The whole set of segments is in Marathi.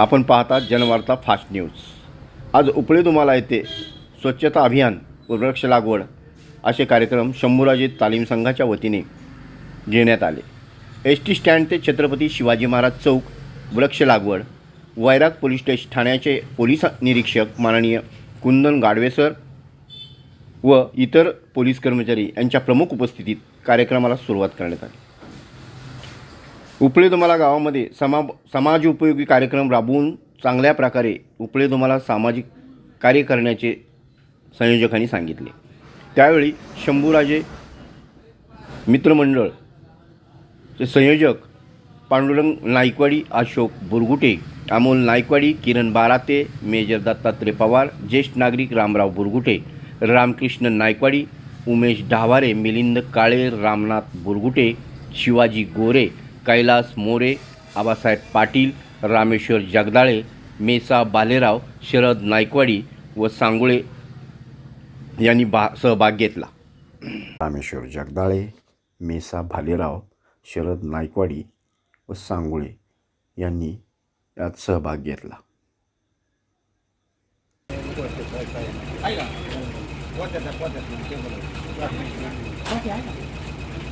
आपण पाहता जनवार्ता फास्ट न्यूज. आज उपळे तुम्हाला येथे स्वच्छता अभियान व वृक्ष लागवड असे कार्यक्रम शंभूराजे तालीम संघाच्या वतीने घेण्यात आले. एस टी स्टँड ते छत्रपती शिवाजी महाराज चौक वृक्ष लागवड वैराग पोलीस स्टेशन ठाण्याचे पोलीस निरीक्षक माननीय कुंदन गाडवेसर व इतर पोलीस कर्मचारी यांच्या प्रमुख उपस्थितीत कार्यक्रमाला सुरुवात करण्यात आली. उपळे तुम्हाला गावामध्ये समा समाज उपयोगी कार्यक्रम राबवून चांगल्या प्रकारे उपळे तुम्हाला सामाजिक कार्य करण्याचे संयोजकांनी सांगितले. त्यावेळी शंभूराजे मित्रमंडळ चे संयोजक पांडुरंग नाईकवाडी अशोक बुरगुटे अमोल नाईकवाडी किरण बाराते मेजर दत्तात्रय पवार ज्येष्ठ नागरिक रामराव बुरगुटे रामकृष्ण नाईकवाडी उमेश ढावारे मिलिंद काळे रामनाथ बुरगुटे शिवाजी गोरे कैलास मोरे आबासाहेब पाटील रामेश्वर जगदाळे मेसा बालेराव शरद नायकवाडी व सांगुळे यांनी बा सहभाग घेतला. रामेश्वर जगदाळे मेसा भालेराव शरद नायकवाडी व सांगुळे यांनी यात सहभाग घेतला.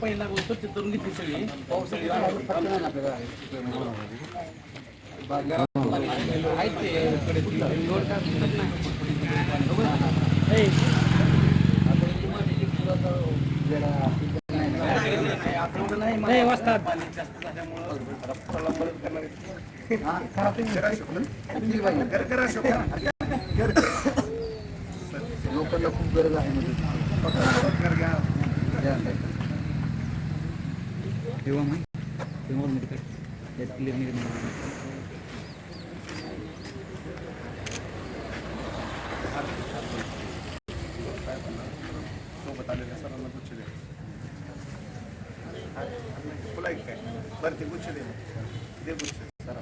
पहिला स्वच्छ करून घेतली सगळी. पाऊस आपल्याला नाही वाजतात लोकांना खूप गरज आहे म्हणजे सर तो बता देगा सर हमें कुछ दे बोला भरती कुछ दे दे कुछ sir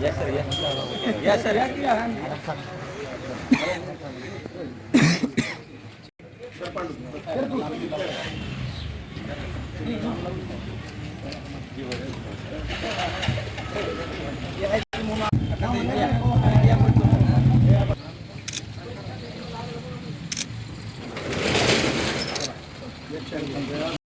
Yes, sir. Yes, sir. Yes, sir. Yes, sir. Yes, sir.